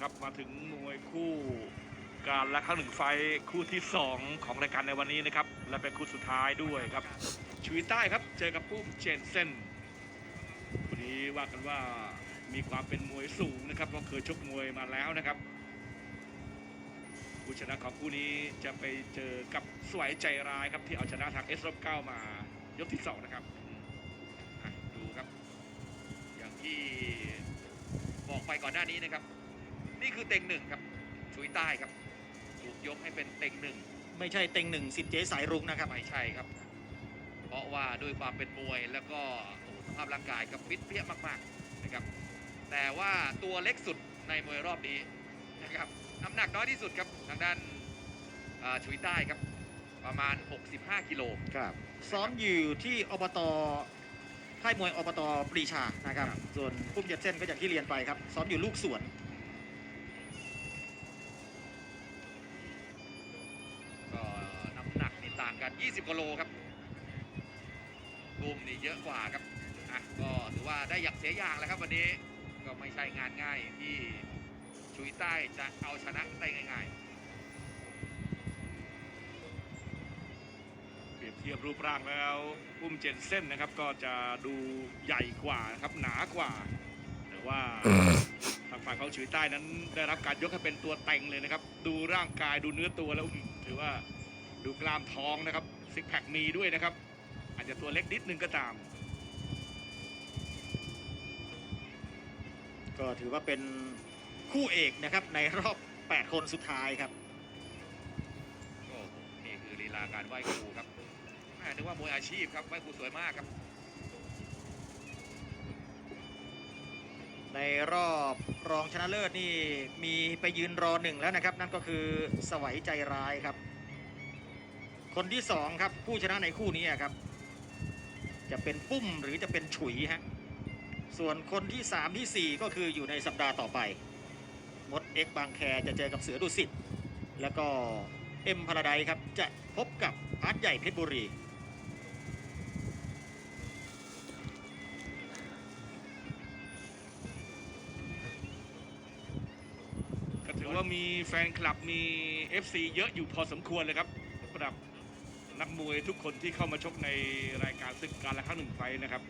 ครับมาถึงมวยคู่การและครั้งหนึ่งไฟคู่ที่ 2 ของรายการในวันนี้นะครับ และเป็นคู่สุดท้ายด้วยครับชุยใต้ครับเจอกับปุ้มเจนเซนคู่นี้ว่ากันว่ามีความเป็นมวยสูงนะครับเพราะเคยชกมวยมาแล้วนะครับผู้ชนะของคู่นี้จะไปเจอกับสวยใจร้ายครับที่เอาชนะทางเอสรบเก้ามายกที่สองนะครับดูครับ อย่างที่บอกไปก่อนหน้านี้นะครับ นี่คือเต็งหนึ่งครับชุยใต้ครับถูกยกให้เป็นเต็งหนึ่งไม่ใช่เต็งหนึ่งสิทธิ์เจ๊สายรุ้งนะครับไม่ใช่ครับ เพราะว่าด้วยความเป็นมวยแล้วก็โอ้โหสภาพร่างกายก็ฟิตเปี้ยมากๆนะครับ แต่ว่าตัวเล็กสุดในมวยรอบนี้นะครับน้ำหนักน้อยที่สุดครับทางด้านอ่าชุยใต้ครับ ประมาณ 65 กิโลครับซ้อมอยู่ที่อบตค่ายมวยอบตปรีชานะครับครับส่วนปุ้มเจ็ดเส้นก็อย่างที่เรียนไปครับซ้อมอยู่ลูกสวน 20กว่าโลครับบูมนี่เยอะกว่าครับอะก็ถือว่าได้อย่างเสียอย่างแล้วครับวันนี้ก็ไม่ใช่งานง่ายที่ชุยใต้จะเอาชนะได้ง่าย ๆ เปรียบเทียบรูปร่างแล้วอุ้มเจ็ดเส้นนะครับ ก็จะดูใหญ่กว่านะครับหนากว่า แต่ว่าทางฝ่ายของชุยใต้นั้นได้รับการยกให้เป็นตัวเต็งเลยนะครับ ดูร่างกายดูเนื้อตัวแล้วถือว่า ดูกล้ามท้องนะครับซิกแพคมีด้วยนะครับ อาจจะตัวเล็กนิดนึงก็ตาม ก็ถือว่าเป็นคู่เอกนะครับในรอบ 8 คนสุดท้ายครับๆโอ้โหนี่คือลีลาการไหว้ครูครับแม่นึกว่ามวยอาชีพครับไหว้ครูสวยมากครับ ในรอบรองชนะเลิศนี่มีไปยืนรอหนึ่งแล้วนะครับ นั่นก็คือสวัยใจร้ายครับ คนที่สองครับผู้ชนะในคู่นี้ครับ จะเป็นปุ้มหรือจะเป็นฉุยฮะส่วนคนที่สามที่สี่ก็คืออยู่ในสัปดาห์ต่อไป มดเอ็กบางแคจะเจอกับเสือดุสิตแล้วก็เอ็มพาราไดครับจะพบกับอาร์ตใหญ่เพชรบุรีก็ถือว่ามีแฟนคลับมี FC เยอะอยู่พอสมควรเลยครับสำหรับ นักมวยทุกคนที่เข้ามาชกในรายการศึกการละครั้งหนึ่งไฟท์นะครับ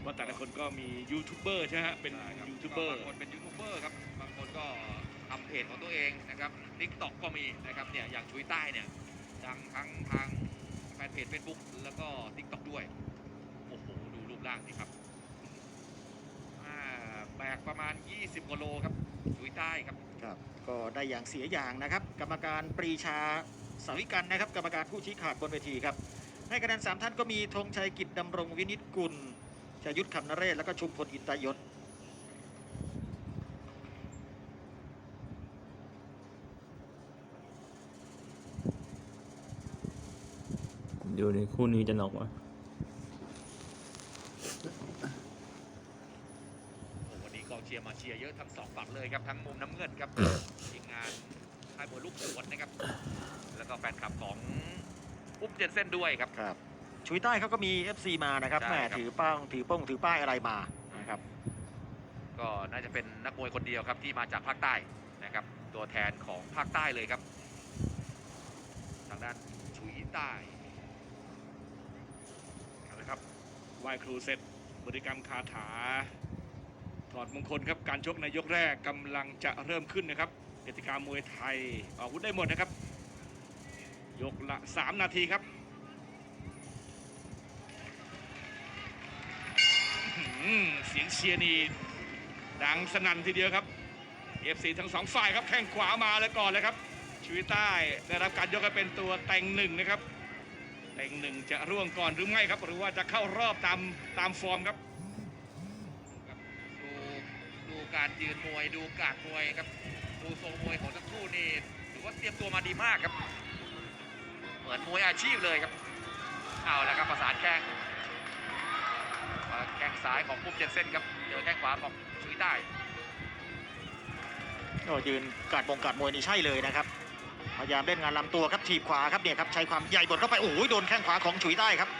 เพราะแต่ละคนก็มียูทูบเบอร์ใช่ไหมฮะเป็นใช่ครับยูทูบเบอร์บางคนเป็นยูทูบเบอร์ครับบางคนก็ทำเพจของตัวเองนะครับทิกตอกก็มีนะครับเนี่ยอย่างชุยใต้เนี่ยดังทั้งทางแฟนเพจเฟซบุ๊กแล้วก็ทิกตอกด้วยโอ้โหดูรูปร่างสิครับอ่าแบกประมาณ 20กิโลครับชุยใต้ครับครับ ก็ได้อย่างเสียอย่างนะครับ กรรมการปรีชา สาวิกันนะครับกรรมการผู้ชี้ขาดบนเวทีครับให้คะแนนสามท่านก็มีธงชัยกิจดำรงวินิจกุลชยุทธคำนเรศแล้วก็ชุมพลอินตยศดูในคู่นี้จะน็อกวะโอ้วันนี้กองเชียร์มาเชียร์เยอะทั้งสองฝั่งเลยครับทั้งมุมน้ำเงินครับทีมงานค่ายมวยลูกสวนนะครับ แล้วก็แฟนคลับของอุ้มเจนเส้นด้วยครับ ครับชุยใต้เขาก็มี FC มานะครับใช่แม่ครับ ถือป้องถือป้องถือป้ายอะไรมานะครับก็น่าจะเป็นนักมวยคนเดียวครับที่มาจากภาคใต้นะครับ ตัวแทนของภาคใต้เลยครับ ทางด้านชุยใต้เอาละครับไหว้ครูเสร็จบริกรรมคาถา ถอดมงคลครับ การชกในยกแรกกำลังจะเริ่มขึ้นนะครับกติกามวยไทย ออกอาวุธได้หมดนะครับ ยกละ 3 นาทีครับเสียงเชียร์นี่ดังสนั่นทีเดียวครับเอฟซีทั้งสองฝ่ายครับแข้งขวามาแล้วก่อนเลยครับชีวิตใต้ได้รับการยกให้เป็นตัวแต่งหนึ่งนะครับเต็งหนึ่งจะร่วงก่อนหรือไม่ครับ หรือว่าจะเข้ารอบตามตามฟอร์มครับดูดูการยืนมวยดูการมวยครับดูทรงมวยของทั้งคู่นี่ถือว่าเตรียมตัวมาดีมากครับ มือนมวยอาชีพเลยครับ เอาแล้วครับประสานแข้งมาแข้งซ้ายของปุ๊บเจนเซ่นครับเจอแข้งขวาของชุยใต้ก็ยืนการบงการมวยนี่ใช่เลยนะครับพยายามเล่นงานลำตัวครับถีบขวาครับเนี่ยครับใช้ความใหญ่บดเข้าไปโอ้โหโดนแข้งขวาของฉุยใต้ครับ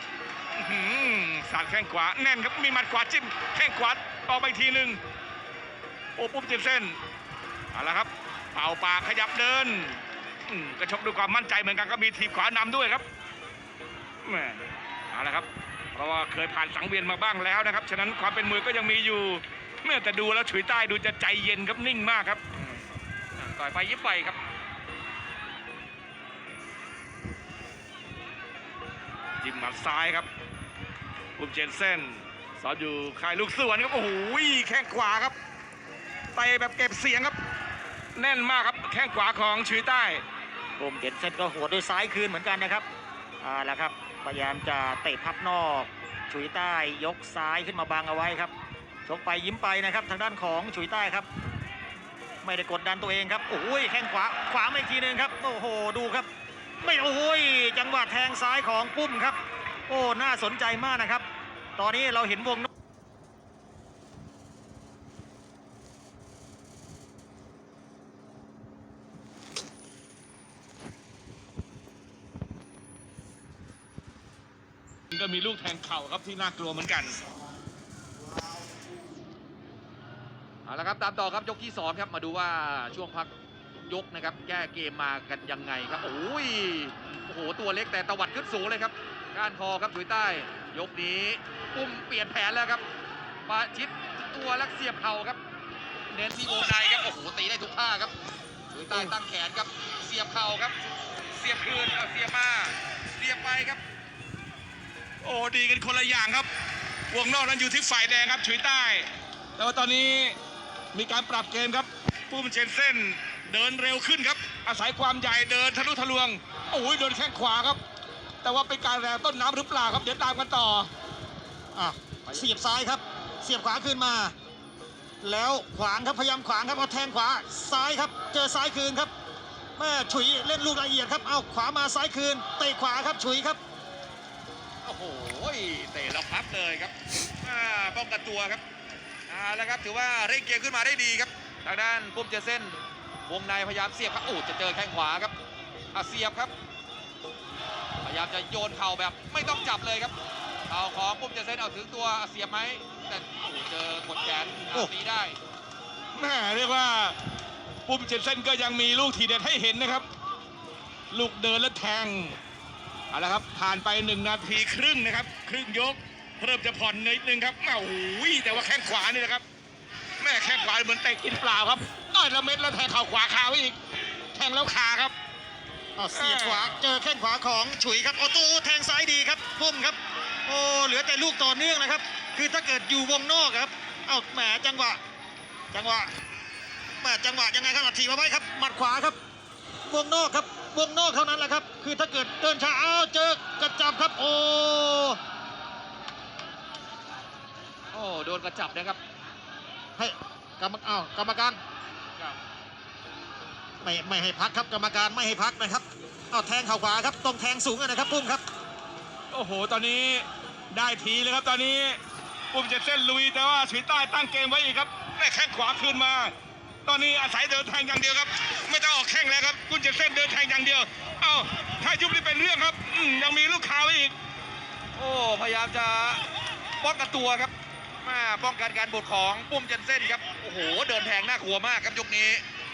อื้อหือสาดแข้งขวาแน่นครับมีหมัดขวาจิ้มแข้งขวาออกไปอีกทีหนึ่งโอ้ปุ้มเจนเซ่นเอาละครับเป่าปากขยับเดินอืม กระชกด้วยความมั่นใจเหมือนกันก็มีทีบขวานำด้วยครับแหมเอาละครับ เพราะว่าเคยผ่านสังเวียนมาบ้างแล้วนะครับ ฉะนั้นความเป็นมวยก็ยังมีอยู่เมื่อแต่ดูแล้วฉุยใต้ดูจะใจเย็นครับนิ่งมากครับต่อยไปยิบไปครับจิ้มหมัดซ้ายครับปุ้มเจนเซ่นสอนอยู่ค่ายลูกสวนครับโอ้โหแข้งขวาครับเตะแบบเก็บเสียงครับ แน่นมากครับแข้งขวาของชุยใต้ ผมเห็นเซนก็หัวด้วยซ้ายคืนเหมือนกันนะครับอ่าแล้วครับพยายามจะเตะพับนอกฉุยใต้ยกซ้ายขึ้นมาบังเอาไว้ครับชกไปยิ้มไปนะครับ ทางด้านของฉุยใต้ครับ ไม่ได้กดดันตัวเองครับโอ้ยแข้งขวาขวามาอีกทีหนึ่งครับโอ้โหดูครับ ไม่โอ้ยจังหวะแทงซ้ายของปุ้มครับ โอ้น่าสนใจมากนะครับ ตอนนี้เราเห็นวง ก็มีลูกแทงเข่าครับที่น่ากลัวเหมือนกันเอาละครับตามต่อครับยกที่สองครับมาดูว่าช่วงพักยกนะครับ แก้เกมมากันยังไงครับโอ้ยโอ้โหตัวเล็กแต่ตวัดขึ้นสูงเลยครับก้านคอครับฉุยใต้ ยกนี้ปุ่มเปลี่ยนแผนแล้วครับปาชิดตัวและเสียบเข่าครับ เน้นที่วงในครับโอ้โหตีได้ทุกท่าครับฉุยใต้ตั้งแขนครับเสียบเข่าครับ เสียบคืนเอาเสียบมาเสียบไปครับ โอ้ดีกันคนละอย่างครับ วงนอกนั้นอยู่ที่ฝ่ายแดงครับฉุยใต้ แต่ว่าตอนนี้มีการปรับเกมครับปุ้มเชนเซ่นเดินเร็วขึ้นครับ อาศัยความใหญ่เดินทะลุทะลวง โอ้ยโดนแข้งขวาครับ แต่ว่าเป็นการแรงต้นน้ำหรือเปล่าครับ เดี๋ยวตามกันต่ออะเสียบซ้ายครับ เสียบขวาขึ้นมา แล้วขวางครับพยายามขวางครับเอาแทงขวาซ้ายครับ เจอซ้ายคืนครับแม่ฉุยเล่นลูกละเอียดครับ เอาขวามาซ้ายคืนเตะขวาครับฉุยครับ โอ้โหเตะแล้วพับเลยครับป้องกันตัวครับเอาแล้วครับถือว่าเร่งเกมขึ้นมาได้ดีครับ ทางด้านปุ้มเจเส้นวงในพยายามเสียบครับโอ้จะเจอแข้งขวาครับอะเสียบครับ พยายามจะโยนเข่าแบบไม่ต้องจับเลยครับเข่าของปุ้มเจเส้นเอาถึงตัวเสียบไหมแต่โอ้เจอกดแขนตีได้แม่เรียกว่าปุ้มเจนเซนก็ยังมีลูกทีเด็ดให้เห็นนะครับ ลูกเดินและแทง เอาละครับ ผ่านไปหนึ่งนาทีครึ่งนะครับ ครึ่งยก เริ่มจะผ่อนนิดนึงครับอ้าวโอ้ยแต่ว่าแข้งขวานี่นะครับ แม่แข้งขวาเหมือนเตะกินเปล่าครับอ้อยละเม็ดแล้วแทงเข่าขวาคาไว้อีก แทงแล้วคาครับเอาเสียบขวาเจอแข้งขวาของฉุยครับโอ้โตแทงซ้ายดีครับพุ่มครับ โอ้เหลือแต่ลูกต่อเนื่องนะครับ คือถ้าเกิดอยู่วงนอกครับเอาแหมจังหวะ จังหวะแหมจังหวะยังไงครับอัดทีมาไว้ครับหมัดขวาครับ วงนอกครับ วงนอกเท่านั้นแหละครับ คือถ้าเกิดเดินช้าอ้าวเจอกระจับครับโอ้โอ้โดนกระจับนะครับให้กรรมอ้าวกรรมการไม่ไม่ให้พักครับกรรมการไม่ให้พักนะครับเอาแทงเข่าขวาครับต้องแทงสูงนะครับพุ่มครับ โอ้โห ตอนนี้ได้ทีเลยครับตอนนี้ปุ่มเจ็ดเส้นลุยแต่ว่าฉีใต้ตั้งเกมไว้อีกครับแม่แข้งขวาคืนมา ตอนนี้อาศัยเดินแทงอย่างเดียวครับ ไม่ต้องออกแข้งแล้วครับปุ่มเจ็ดเส้นเดินแทงอย่างเดียว เอ้าถ้ายุบนี่เป็นเรื่องครับยังมีลูกคาวอีก โอ้พยายามจะป้องกันตัวครับมาป้องกันการบดของปุ้มเจนเซ่นครับโอ้โหเดินแทงน่ากลัวมากครับยกนี้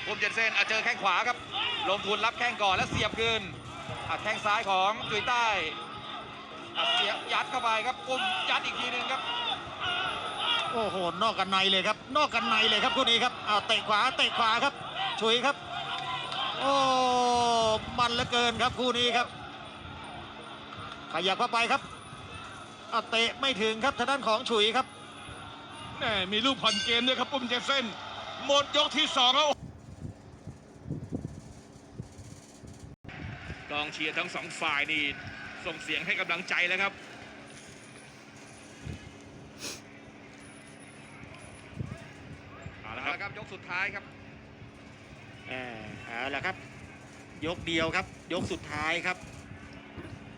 ปุ้มเจนเซ่นเจอแข้งขวาครับลงทุนรับแข้งก่อนแล้วเสียบคืนแข้งซ้ายของจุยใต้เสียบยัดเข้าไปครับปุ้มยัดอีกทีหนึงครับ โอ้โห นอกกันในเลยครับ นอกกันในเลยครับคู่นี้ครับอ้าวเตะขวาเตะขวาครับฉุยครับ โอ้มันเหลือเกินครับคู่นี้ครับ ขยับเข้าไปครับอ้าวเตะไม่ถึงครับทางด้านของฉุยครับแม่มีลูกผ่อนเกมด้วยครับปุ่มเจ็ดเส้นหมดยกที่สองแล้ว กองเชียร์ทั้งสองฝ่ายนี่ส่งเสียงให้กำลังใจแล้วครับ เอาละเอาครับยกสุดท้ายครับเออเอาละครับ ยกเดียวครับ ยกสุดท้ายครับ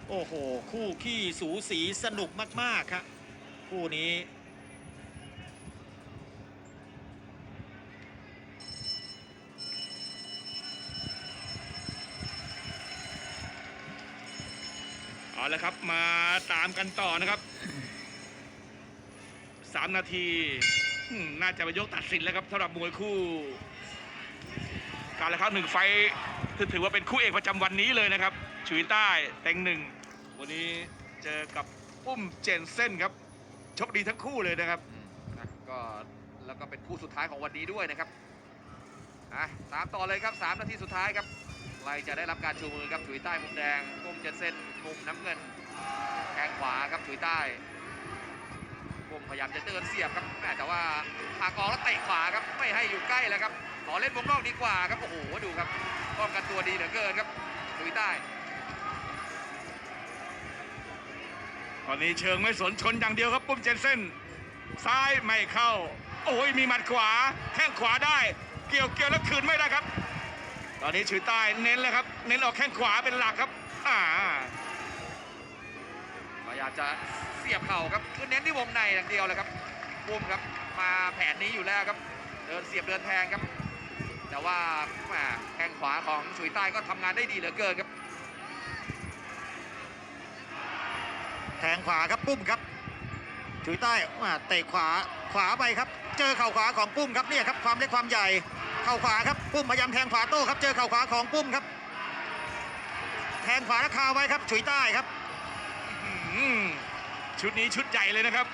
โอ้โห คู่ขี้สูสีสนุกมากๆครับคู่นี้เอาละครับมาตามกันต่อนะครับ 3 นาที อืมน่าจะไปยกตัดสินแล้วครับสำหรับมวยคู่ การละครั้งหนึ่งไฟท์ถือว่าเป็นคู่เอกประจำวันนี้เลยนะครับฉุยใต้เต็งหนึ่งวันนี้เจอกับปุ้มเจนเซ่นครับโชคดีทั้งคู่เลยนะครับ อืมนะก็แล้วก็เป็นคู่สุดท้ายของวันนี้ด้วยนะครับอะตามต่อเลยครับ 3 นาทีสุดท้ายครับใครจะได้รับการชูมือครับฉุยใต้มุมแดงปุ้มเจนเซนมุมน้ำเงินแข้งขวาครับฉุยใต้ ปุ้มพยายามจะเดินเสียบครับแม่แต่ว่าผากออกแล้วเตะขวาครับไม่ให้อยู่ใกล้แล้วครับขอเล่นวงนอกดีกว่าครับโอ้โหดูครับป้องกันตัวดีเหลือเกินครับฉุยใต้ตอนนี้เชิงไม่สนชนอย่างเดียวครับปุ้มเจนเซ่นซ้ายไม่เข้า โอ้ยมีหมัดขวาแข้งขวาได้ เกี่ยวเกี่ยวแล้วคืนไม่ได้ครับ ตอนนี้ฉุยใต้เน้นแล้วครับ เน้นออกแข้งขวาเป็นหลักครับอ่าพยายามจะเสียบเข่าครับคือเน้นที่วงในอย่างเดียวเลยครับปุ้มครับมาแผนนี้อยู่แล้วครับ เดินเสียบเดินแทงครับ แต่ว่าแข้งขวาของฉุยใต้ก็ทำงานได้ดีเหลือเกินครับ แทงขวาครับปุ้มครับฉุยใต้อ่าเตะขวาขวาไปครับ เจอเข่าขวาของปุ้มครับเนี่ยครับความเล็กความใหญ่เข่าขวาครับปุ้มพยายามแทงขวาโต้ครับ เจอเข่าขวาของปุ้มครับ แทงขวาแล้วคาไว้ครับฉุยใต้ครับ อื ชุดนี้ชุดใหญ่เลยนะครับ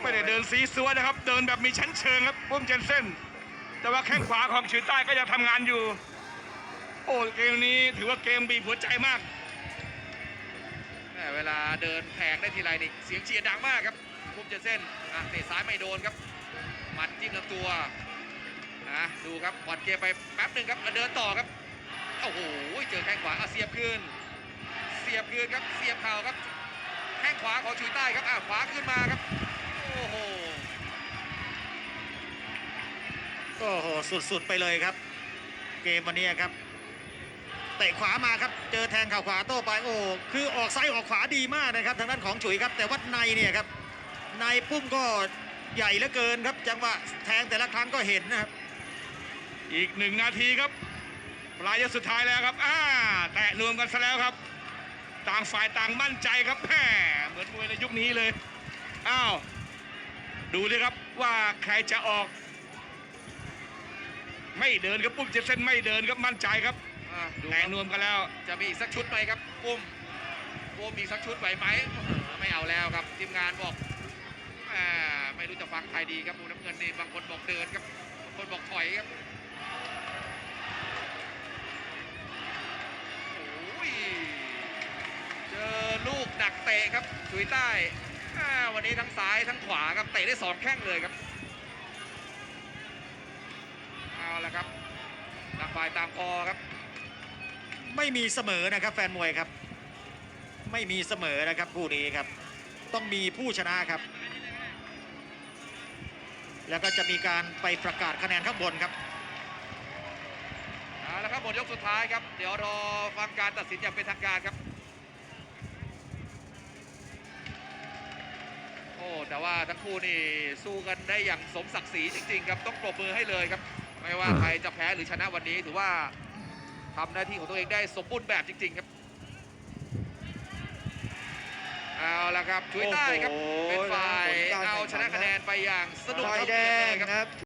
ไม่ได้เดินซีซัวนะครับ เดินแบบมีชั้นเชิงครับปุ้มเจนเซ่นแต่ว่าแข้งขวาของฉุยใต้ก็ยังทำงานอยู่ โอ้เกมนี้ถือว่าเกมบีบหัวใจมากเวลาเดินแทงได้ทีไรนี่เสียงเชียร์ดังมากครับปุ้มเจนเส้นอะเตะซ้ายไม่โดนครับหมัดจิ้มลำตัวนะดูครับบอลเกมไปแป๊บหนึ่งครับเดินต่อครับโอ้โหเจอแข้งขวาอะเสียบคืน สียบคืนครับเสียบเข่าครับแข้งขวาของฉุยใต้ครับอะขวาขึ้นมาครับโอ้โหโอ้โหสุดๆไปเลยครับ เกมวันนี้ครับเตะขวามาครับ เจอแทงเข่าขวาโต้ไปโอ้คือออกซ้ายออกขวาดีมากนะครับ ทางด้านของฉุยครับ แต่ว่าในเนี่ยครับในปุ้มก็ใหญ่เหลือเกินครับ จังหวะแทงแต่ละครั้งก็เห็นนะครับ อีกหนึ่งนาทีครับ ปลายยกสุดท้ายแล้วครับ อ่า แตะนวมกันซะแล้วครับ ต่างฝ่ายต่างมั่นใจครับแหมเหมือนมวยในยุคนี้เลยอ้าวดูเลยครับว่าใครจะออก ไม่เดินครับปุ้มเจฟเซนไม่เดินครับมั่นใจครับอะดูคแตะรับนวมกันแล้วจะมีอีกสักชุดไหมครับปุ้มปุ้มมีสักชุดไหวไหมเออไม่เอาแล้วครับทีมงานบอกอ่าไม่รู้จะฟังใครดีครับมูน้ำเงินนี่บางคนบอกเดินครับบางคนบอกถอยครับ อลูกดักเตะครับชุยใต้อ่าวันนี้ทั้งซ้ายทั้งขวาครับเตะได้สองแข้งเลยครับเอาละครับต่างฝ่ายต่างคอครับ ไม่มีเสมอนะครับ แฟนมวยครับ ไม่มีเสมอนะครับคู่นี้ครับ ต้องมีผู้ชนะครับ แล้วก็จะมีการไปประกาศคะแนนข้างบนครับเอาละครับหมดยกสุดท้ายครับ เดี๋ยวรอฟังการตัดสินอย่างเป็นทางการครับ อ้แต่ว่าทั้งคู่นี่สู้กันได้อย่างสมศักดิ์ศรีจริงๆครับต้องปรบมือให้เลยครับ ไม่ว่าใครจะแพ้หรือชนะวันนี้ถือว่าทำหน้าที่ของตัวเองได้สมบูรณ์แบบจริง ๆ ครับเอาละครับช่วยใต้ครับโอ้โหเป็นฝ่ายผลการแข่งขันเอาชนะคะแนนไปอย่างสนุกฝ่ายครับแดงครับ ครับ